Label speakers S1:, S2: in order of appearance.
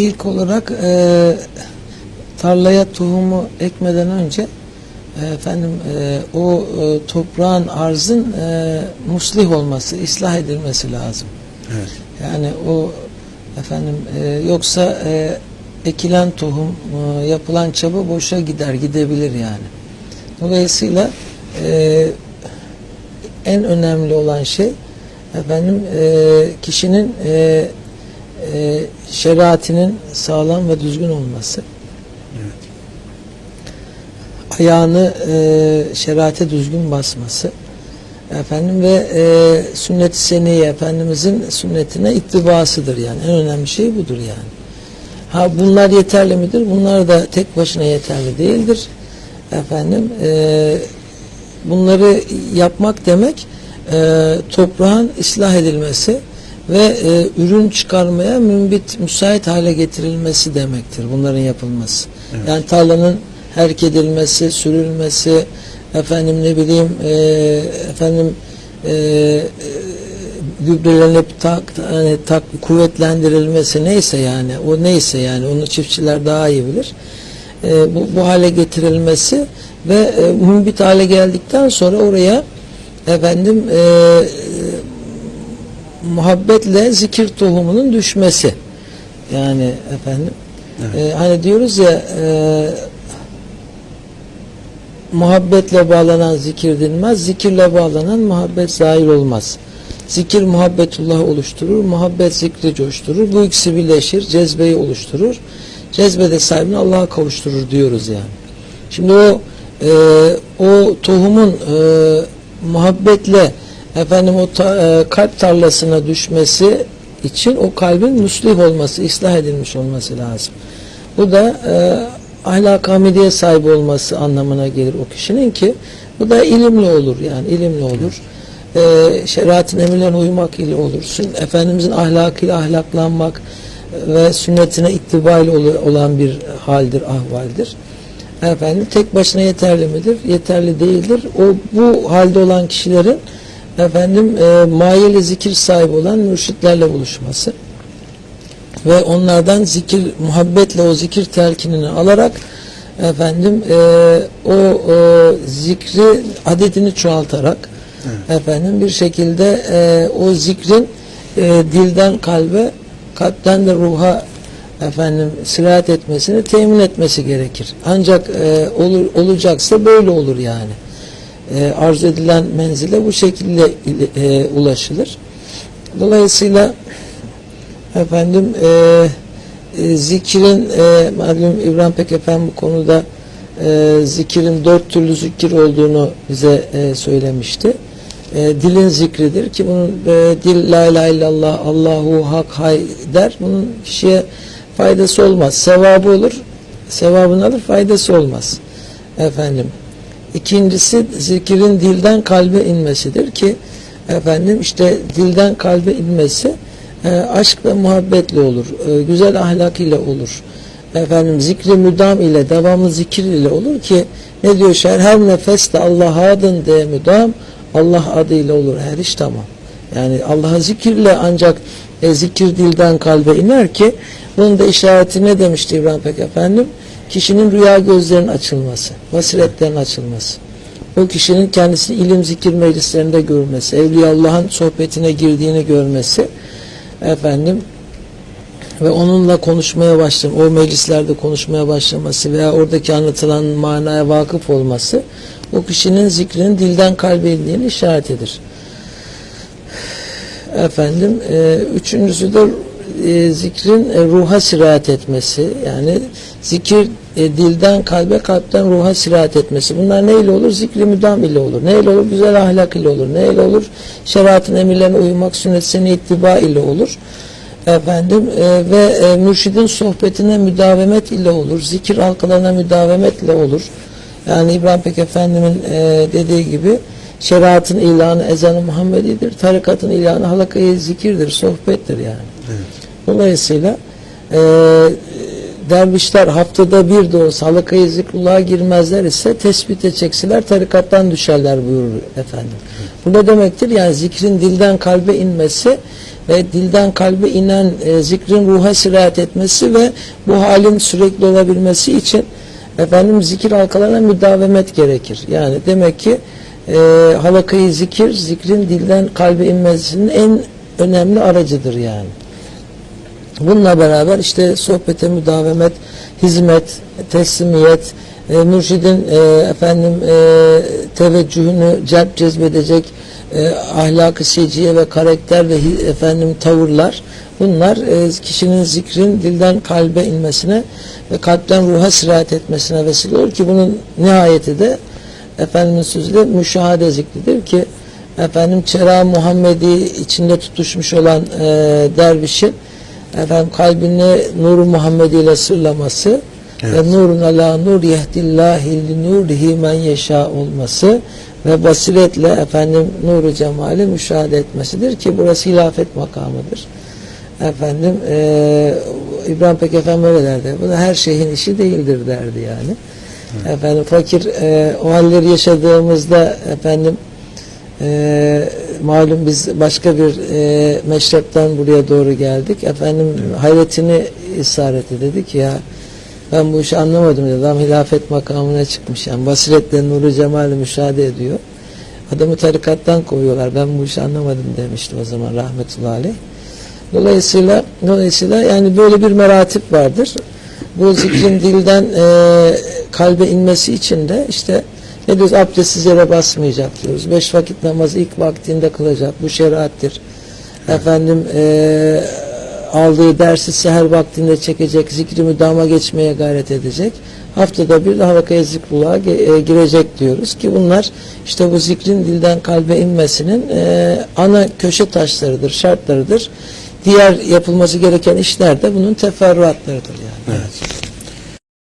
S1: ilk olarak e, tarlaya tohumu ekmeden önce e, efendim e, o e, toprağın arzın e, muslih olması, ıslah edilmesi lazım.
S2: Evet.
S1: Yani o efendim e, yoksa e, ekilen tohum, e, yapılan çaba boşa gider, gidebilir yani. Dolayısıyla e, en önemli olan şey efendim e, kişinin e, e, şeriatinin sağlam ve düzgün olması.
S2: Evet.
S1: Ayağını e, şeriate düzgün basması. Efendim ve e, sünnet-i seniye Efendimizin sünnetine ittibasıdır yani. En önemli şey budur yani. Ha bunlar yeterli midir? Bunlar da tek başına yeterli değildir. Efendim e, bunları yapmak demek e, toprağın ıslah edilmesi ve e, ürün çıkarmaya mümbit, müsait hale getirilmesi demektir bunların yapılması.
S2: Evet.
S1: Yani tarlanın herk edilmesi, sürülmesi, efendim ne bileyim e, efendim e, e, gübrelerin hep tak, hani tak, kuvvetlendirilmesi neyse yani o neyse yani onu çiftçiler daha iyi bilir. E, bu, bu hale getirilmesi ve e, mümbit hale geldikten sonra oraya efendim e, muhabbetle zikir tohumunun düşmesi yani efendim
S2: Evet.
S1: e, hani diyoruz ya e, muhabbetle bağlanan zikir dinmez, zikirle bağlanan muhabbet zahir olmaz. Zikir muhabbetullah oluşturur, muhabbet zikri coşturur. Bu ikisi birleşir, cezbeyi oluşturur. Cezbede sahibini Allah'a kavuşturur diyoruz yani. Şimdi o e, o tohumun e, muhabbetle efendim o ta- e, kalp tarlasına düşmesi için o kalbin muslih olması, ıslah edilmiş olması lazım. Bu da e, ahlak hamidiye sahibi olması anlamına gelir o kişinin ki bu da ilimli olur yani ilimli olur. E, şeriatın emirlerine uymak ile olur. Efendimizin ahlakıyla ahlaklanmak ve sünnetine ittibayla ol- olan bir haldir, ahvaldir. Efendim tek başına yeterli midir? Yeterli değildir. O bu halde olan kişilerin efendim e, mayeli zikir sahibi olan mürşitlerle buluşması ve onlardan zikir muhabbetle o zikir telkinini alarak efendim e, o e, zikri adedini çoğaltarak efendim bir şekilde e, o zikrin e, dilden kalbe kalpten de ruha efendim sirayet etmesini temin etmesi gerekir. Ancak e, olur olacaksa böyle olur yani. E, arzu edilen menzile bu şekilde e, ulaşılır. Dolayısıyla efendim e, e, zikirin e, malum İbrahim Pek Efendi bu konuda e, zikirin dört türlü zikir olduğunu bize e, söylemişti. E, dilin zikridir ki bunun e, dil la ilahe illallah Allahu hak hay der. Bunun kişiye faydası olmaz. Sevabı olur. Sevabını alır faydası olmaz. Efendim. İkincisi zikirin dilden kalbe inmesidir ki efendim işte dilden kalbe inmesi e, aşk ve muhabbetle olur. E, güzel ahlak ile olur. Efendim zikri müdam ile devamlı zikir ile olur ki ne diyor şair her nefeste Allah adın de müdam Allah adıyla olur her iş tamam. Yani Allah'a zikirle ancak e, zikir dilden kalbe iner ki bunun da işareti ne demişti İbrahim Pek Efendim? Kişinin rüya gözlerinin açılması, basiretlerin açılması. O kişinin kendisini ilim zikir meclislerinde görmesi, Evliya Allah'ın sohbetine girdiğini görmesi, efendim ve onunla konuşmaya başlam, o meclislerde konuşmaya başlaması veya oradaki anlatılan manaya vakıf olması o kişinin zikrinin dilden kalbe indiğini işaretidir. Efendim, e, üçüncüsü de e, zikrin e, ruha sirayet etmesi. Yani zikir e, dilden kalbe, kalpten ruha sirayet etmesi. Bunlar neyle olur? Zikri müdam ile olur. Neyle olur? Güzel ahlak ile olur. Neyle olur? Şeriatın emirlerine uymak, sünnet seni ittiba ile olur. Efendim e, ve e, mürşidin sohbetine müdavemet ile olur. Zikir halkalarına müdavemet ile olur. Yani İbrahim Pek Efendi'nin e, dediği gibi şeriatın ilanı ezanı Muhammedidir. Tarikatın ilanı halakayı zikirdir, sohbettir yani.
S2: Evet.
S1: Dolayısıyla e, dervişler haftada bir de olsa halakayı zikrullah'a girmezler ise tespit edecekseler tarikattan düşerler buyurur efendim. Bu ne demektir? Yani zikrin dilden kalbe inmesi ve dilden kalbe inen e, zikrin ruha sirayet etmesi ve bu halin sürekli olabilmesi için efendim zikir halkalarına müdavemet gerekir. Yani demek ki e, halakayı zikir, zikrin dilden kalbe inmesinin en önemli aracıdır yani. Bununla beraber işte sohbete müdavemet, hizmet, teslimiyet, e, mürşidin e, efendim e, teveccühünü celp cezbedecek e, ahlak-ı seciye ve karakter ve efendim tavırlar. Bunlar e, kişinin zikrin dilden kalbe inmesine ve kalpten ruha sirayet etmesine vesile olur ki bunun nihayeti de Efendimiz sözüyle müşahede zikridir ki efendim Çera Muhammedi içinde tutuşmuş olan e, dervişin efendim kalbini nuru Muhammedi ile sırlaması
S2: Evet.
S1: ve nurun ala nur yehdillahi li nurihi men yeşa olması ve basiretle efendim nuru cemali müşahede etmesidir ki burası hilafet makamıdır. Efendim e, İbrahim Pek Efendi öyle derdi. Bu da her şeyin işi değildir derdi yani. Efendim fakir e, o halleri yaşadığımızda efendim e, malum biz başka bir e, meşrepten buraya doğru geldik. Efendim hayretini isaret dedi ki ya ben bu işi anlamadım dedi. Adam hilafet makamına çıkmış. Yani basiretle nuru cemali müşahede ediyor. Adamı tarikattan kovuyorlar. Ben bu işi anlamadım demişti o zaman rahmetullahi aleyh. Dolayısıyla dolayısıyla yani böyle bir meratip vardır. Bu zikrin dilden e, kalbe inmesi için de işte ne diyoruz abdestsiz yere basmayacak diyoruz. Beş vakit namazı ilk vaktinde kılacak. Bu şeriattir. Efendim e, aldığı dersi seher vaktinde çekecek. Zikri müdama geçmeye gayret edecek. Haftada bir de halakaya zikrullah'a ge- e, girecek diyoruz ki bunlar işte bu zikrin dilden kalbe inmesinin e, ana köşe taşlarıdır, şartlarıdır. Diğer yapılması gereken işler de bunun teferruatlarıdır yani.
S2: Evet.